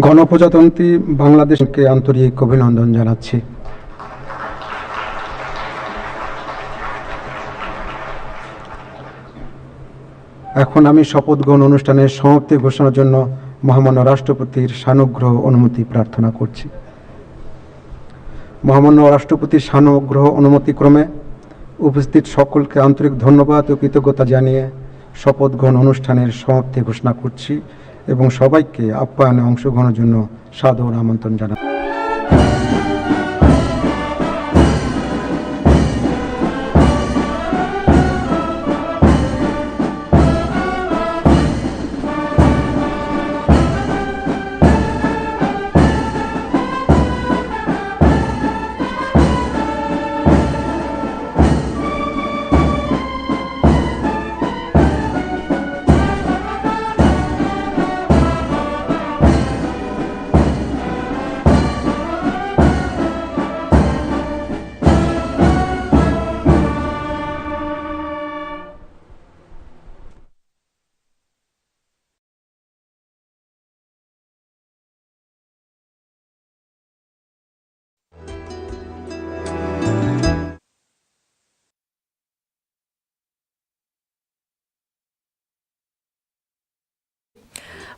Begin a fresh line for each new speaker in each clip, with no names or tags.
গণপ্রজাতন্ত্রী বাংলাদেশকে আন্তরিক অভিনন্দন জানাচ্ছি। এখন আমি শপথ গ্রহণ অনুষ্ঠানের সমাপ্তি ঘোষণার জন্য মহামান্য রাষ্ট্রপতির সানুগ্রহ অনুমতি প্রার্থনা করছি। মহামান্য রাষ্ট্রপতির সানুগ্রহ অনুমতিক্রমে উপস্থিত সকলকে আন্তরিক ধন্যবাদ ও কৃতজ্ঞতা জানিয়ে শপথ গ্রহণ অনুষ্ঠানের সমাপ্তি ঘোষণা করছি। এবং সবাইকে আপ্যায়নে অংশগ্রহণের জন্য সাদর আমন্ত্রণ জানাই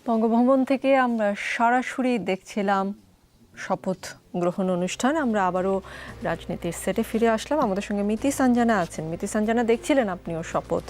বঙ্গভবন থেকে আমরা সরাসরি দেখছিলাম শপথ গ্রহণ অনুষ্ঠান। আমরা আবারও রাজনীতির সেটে ফিরে আসলাম। আমাদের সঙ্গে মিতি সঞ্জানা আছেন। মিতি সঞ্জানা, দেখছিলেন আপনিও শপথ?